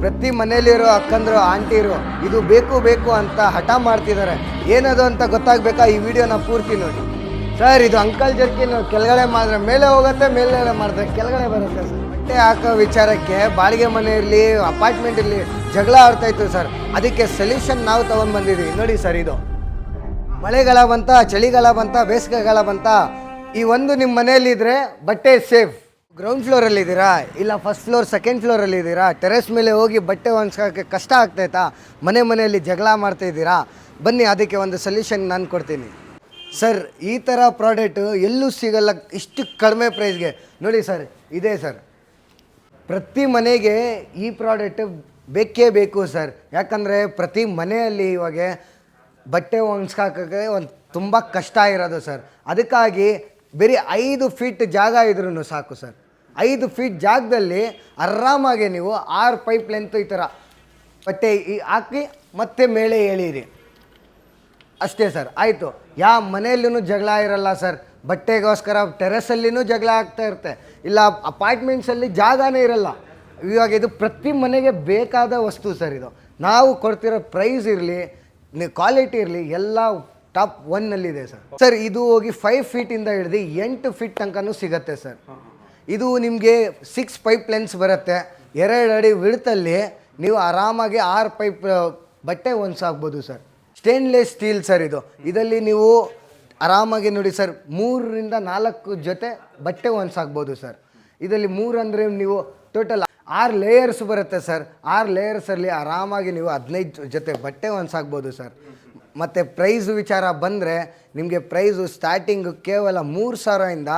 ಪ್ರತಿ ಮನೇಲಿರೋ ಅಕ್ಕಂದ್ರು, ಆಂಟಿರು, ಇದು ಬೇಕು ಬೇಕು ಅಂತ ಹಠ ಮಾಡ್ತಿದ್ದಾರೆ. ಏನದು ಅಂತ ಗೊತ್ತಾಗ್ಬೇಕಾ? ಈ ವಿಡಿಯೋನ ಪೂರ್ತಿ ನೋಡಿ. ಸರ್, ಇದು ಅಂಕಲ್ ಜರ್ಕಿನ್, ಕೆಳಗಡೆ ಮಾಡಿದ್ರೆ ಮೇಲೆ ಹೋಗುತ್ತೆ ಮೇಲೆ ಮಾಡಿದ್ರೆ ಕೆಳಗಡೆ ಬರುತ್ತೆ ಸರ್. ಬಟ್ಟೆ ಹಾಕೋ ವಿಚಾರಕ್ಕೆ ಬಾಡಿಗೆ ಮನೆ ಇರಲಿ, ಅಪಾರ್ಟ್ಮೆಂಟ್ ಇರಲಿ, ಜಗಳ ಆಡ್ತಾ ಇತ್ತು ಸರ್. ಅದಕ್ಕೆ ಸೊಲ್ಯೂಷನ್ ನಾವು ತಗೊಂಡ್ ಬಂದಿದ್ದೀವಿ. ನೋಡಿ ಸರ್, ಇದು. ಮಳೆಗಾಲ ಬಂತ, ಚಳಿಗಾಲ ಬಂತ, ಬೇಸಿಗೆಗಾಲ ಬಂತ, ಈ ಒಂದು ನಿಮ್ಮ ಮನೆಯಲ್ಲಿ ಇದ್ರೆ ಬಟ್ಟೆ ಸೇಫ್. ಗ್ರೌಂಡ್ ಫ್ಲೋರಲ್ಲಿ ಇದ್ದೀರಾ? ಇಲ್ಲ ಫಸ್ಟ್ ಫ್ಲೋರ್ ಸೆಕೆಂಡ್ ಫ್ಲೋರಲ್ಲಿ ಇದ್ದೀರಾ? ಟೆರೆಸ್ ಮೇಲೆ ಹೋಗಿ ಬಟ್ಟೆ ಒಣಸ್ಕೋಕ್ಕೆ ಕಷ್ಟ ಆಗ್ತೈತಾ ಮನೆ ಮನೆಯಲ್ಲಿ ಜಗಳ ಮಾಡ್ತಾ ಇದ್ದೀರಾ? ಬನ್ನಿ, ಅದಕ್ಕೆ ಒಂದು ಸೊಲ್ಯೂಷನ್ ನಾನು ಕೊಡ್ತೀನಿ. ಸರ್ ಈ ಥರ ಪ್ರಾಡಕ್ಟು ಎಲ್ಲೂ ಸಿಗಲ್ಲ, ಇಷ್ಟು ಕಡಿಮೆ ಪ್ರೈಸ್ಗೆ ನೋಡಿ ಸರ್ ಇದೆ ಸರ್ ಪ್ರತಿ ಮನೆಗೆ ಈ ಪ್ರಾಡಕ್ಟ್ ಬೇಕೇ ಬೇಕು ಸರ್ ಯಾಕಂದರೆ ಪ್ರತಿ ಮನೆಯಲ್ಲಿ ಇವಾಗ ಬಟ್ಟೆ ಒಣಸ್ಕಾಕೋಕ್ಕೆ ಒಂದು ತುಂಬ ಕಷ್ಟ ಇರೋದು ಸರ್ ಅದಕ್ಕಾಗಿ ಬರೀ ಐದು ಫೀಟ್ ಜಾಗ ಇದ್ರೂ ಸಾಕು ಸರ್ ಐದು ಫೀಟ್ ಜಾಗದಲ್ಲಿ ಆರಾಮಾಗಿ ನೀವು ಆರು ಪೈಪ್ ಲೆಂತ್ ಈ ಥರ ಬಟ್ಟೆ ಈ- ಹಾಕಿ ಮತ್ತೆ ಮೇಲೆ ಎಳೀರಿ ಅಷ್ಟೇ ಸರ್ ಆಯಿತು. ಯಾವ ಮನೆಯಲ್ಲೂ ಜಗಳ ಇರಲ್ಲ ಸರ್ ಬಟ್ಟೆಗೋಸ್ಕರ ಟೆರೆಸಲ್ಲಿನೂ ಜಗಳ ಆಗ್ತಾ ಇರುತ್ತೆ. ಇಲ್ಲ ಅಪಾರ್ಟ್ಮೆಂಟ್ಸಲ್ಲಿ ಜಾಗನೇ ಇರಲ್ಲ. ಇವಾಗ ಇದು ಪ್ರತಿ ಮನೆಗೆ ಬೇಕಾದ ವಸ್ತು ಸರ್ ಇದು. ನಾವು ಕೊಡ್ತಿರೋ ಪ್ರೈಸ್ ಇರಲಿ ಕ್ವಾಲಿಟಿ ಇರಲಿ, ಎಲ್ಲ ಟಾಪ್ ಒನ್ನಲ್ಲಿದೆ ಸರ್ ಸರ್ ಇದು ಹೋಗಿ ಫೈವ್ ಫೀಟಿಂದ ಹಿಡಿದು ಎಂಟು ಫೀಟ್ ತನಕನೂ ಸಿಗತ್ತೆ ಸರ್ ಇದು ನಿಮಗೆ ಸಿಕ್ಸ್ ಪೈಪ್ ಲೆನ್ಸ್ ಬರುತ್ತೆ. ಎರಡು ಅಡಿ ವಿಡ್ತಲ್ಲಿ ನೀವು ಆರಾಮಾಗಿ ಆರು ಪೈಪ್ ಬಟ್ಟೆ ಹೊಂದ್ಸಾಕ್ಬೋದು ಸರ್. ಸ್ಟೇನ್ಲೆಸ್ ಸ್ಟೀಲ್ ಸರ್ ಇದು. ಇದರಲ್ಲಿ ನೀವು ಆರಾಮಾಗಿ ನೋಡಿ ಸರ್, ಮೂರರಿಂದ ನಾಲ್ಕು ಜೊತೆ ಬಟ್ಟೆ ಹೊಂದ್ಸಾಕ್ಬೋದು ಸರ್. ಇದರಲ್ಲಿ ಮೂರು ಅಂದರೆ ನೀವು ಟೋಟಲ್ ಆರು ಲೇಯರ್ಸ್ ಬರುತ್ತೆ ಸರ್. ಆರು ಲೇಯರ್ಸಲ್ಲಿ ಆರಾಮಾಗಿ ನೀವು ಹದಿನೈದು ಜೊತೆ ಬಟ್ಟೆ ಹೊಂದ್ಸಾಕ್ಬೋದು ಸರ್. ಮತ್ತು ಪ್ರೈಸ್ ವಿಚಾರ ಬಂದರೆ ನಿಮಗೆ ಪ್ರೈಸು ಸ್ಟಾರ್ಟಿಂಗು ಕೇವಲ ಮೂರು ಸಾವಿರದಿಂದ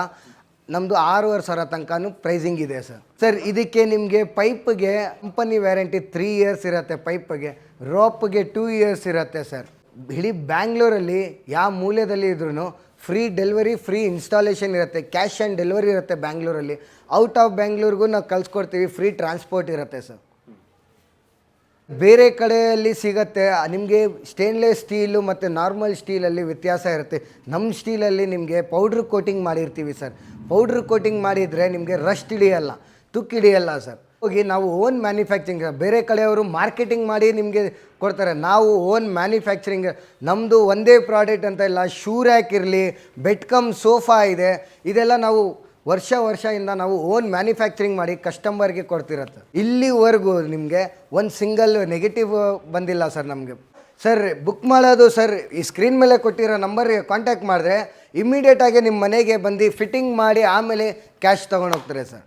ನಮ್ಮದು ಆರೂವರೆ ಸಾವಿರ ತನಕನೂ ಪ್ರೈಸಿಂಗ್ ಇದೆ ಸರ್ ಸರ್ ಇದಕ್ಕೆ ನಿಮಗೆ ಪೈಪ್ಗೆ ಕಂಪನಿ ವ್ಯಾರಂಟಿ ತ್ರೀ ಇಯರ್ಸ್ ಇರುತ್ತೆ ಪೈಪ್ಗೆ ರೋಪ್ಗೆ ಟೂ ಇಯರ್ಸ್ ಇರುತ್ತೆ ಸರ್ ಇಡೀ ಬ್ಯಾಂಗ್ಳೂರಲ್ಲಿ ಯಾವ ಮೂಲ್ಯದಲ್ಲಿ ಇದ್ರೂ ಫ್ರೀ ಡೆಲಿವರಿ ಫ್ರೀ ಇನ್ಸ್ಟಾಲೇಷನ್ ಇರುತ್ತೆ ಕ್ಯಾಶ್ ಆನ್ ಡೆಲಿವರಿ ಇರುತ್ತೆ ಬ್ಯಾಂಗ್ಳೂರಲ್ಲಿ ಔಟ್ ಆಫ್ ಬ್ಯಾಂಗ್ಳೂರ್ಗೂ ನಾವು ಕಳ್ಸ್ಕೊಡ್ತೀವಿ ಫ್ರೀ ಟ್ರಾನ್ಸ್ಪೋರ್ಟ್ ಇರುತ್ತೆ ಸರ್ ಬೇರೆ ಕಡೆಯಲ್ಲಿ ಸಿಗತ್ತೆ, ನಿಮಗೆ ಸ್ಟೇನ್ಲೆಸ್ ಸ್ಟೀಲು ಮತ್ತು ನಾರ್ಮಲ್ ಸ್ಟೀಲಲ್ಲಿ ವ್ಯತ್ಯಾಸ ಇರುತ್ತೆ. ನಮ್ಮ ಸ್ಟೀಲಲ್ಲಿ ನಿಮಗೆ ಪೌಡ್ರ್ ಕೋಟಿಂಗ್ ಮಾಡಿರ್ತೀವಿ ಸರ್. ಪೌಡ್ರ್ ಕೋಟಿಂಗ್ ಮಾಡಿದರೆ ನಿಮಗೆ ರಸ್ಟ್ ಹಿಡಿಯಲ್ಲ, ತುಕ್ಕು ಹಿಡಿಯಲ್ಲ ಸರ್. ಹೋಗಿ ನಾವು ಓನ್ ಮ್ಯಾನುಫ್ಯಾಕ್ಚರಿಂಗ್, ಬೇರೆ ಕಡೆಯವರು ಮಾರ್ಕೆಟಿಂಗ್ ಮಾಡಿ ನಿಮಗೆ ಕೊಡ್ತಾರೆ. ನಾವು ಓನ್ ಮ್ಯಾನುಫ್ಯಾಕ್ಚರಿಂಗ್ ನಮ್ಮದು ಒಂದೇ ಪ್ರಾಡಕ್ಟ್ ಅಂತ ಇಲ್ಲ, ಶೂ ರ್ಯಾಕ್ ಇರಲಿ ಬೆಡ್ ಕಮ್ ಸೋಫಾ ಇದೆ, ಇದೆಲ್ಲ ನಾವು ವರ್ಷ ವರ್ಷದಿಂದ ನಾವು ಓನ್ ಮ್ಯಾನುಫ್ಯಾಕ್ಚರಿಂಗ್ ಮಾಡಿ ಕಸ್ಟಮರ್ಗೆ ಕೊಡ್ತಿರತ್ತೆ. ಇಲ್ಲಿವರೆಗೂ ನಿಮಗೆ ಒಂದು ಸಿಂಗಲ್ ನೆಗೆಟಿವ್ ಬಂದಿಲ್ಲ ಸರ್ ನಮಗೆ. ಸರ್ ಬುಕ್ ಮಾಡೋದು ಸರ್ ಈ ಸ್ಕ್ರೀನ್ ಮೇಲೆ ಕೊಟ್ಟಿರೋ ನಂಬರ್ಗೆ ಕಾಂಟ್ಯಾಕ್ಟ್ ಮಾಡಿದ್ರೆ ಇಮ್ಮಿಡಿಯೇಟಾಗಿ ನಿಮ್ಮ ಮನೆಗೆ ಬಂದು ಫಿಟ್ಟಿಂಗ್ ಮಾಡಿ ಆಮೇಲೆ ಕ್ಯಾಶ್ ತೊಗೊಂಡೋಗ್ತಾರೆ ಸರ್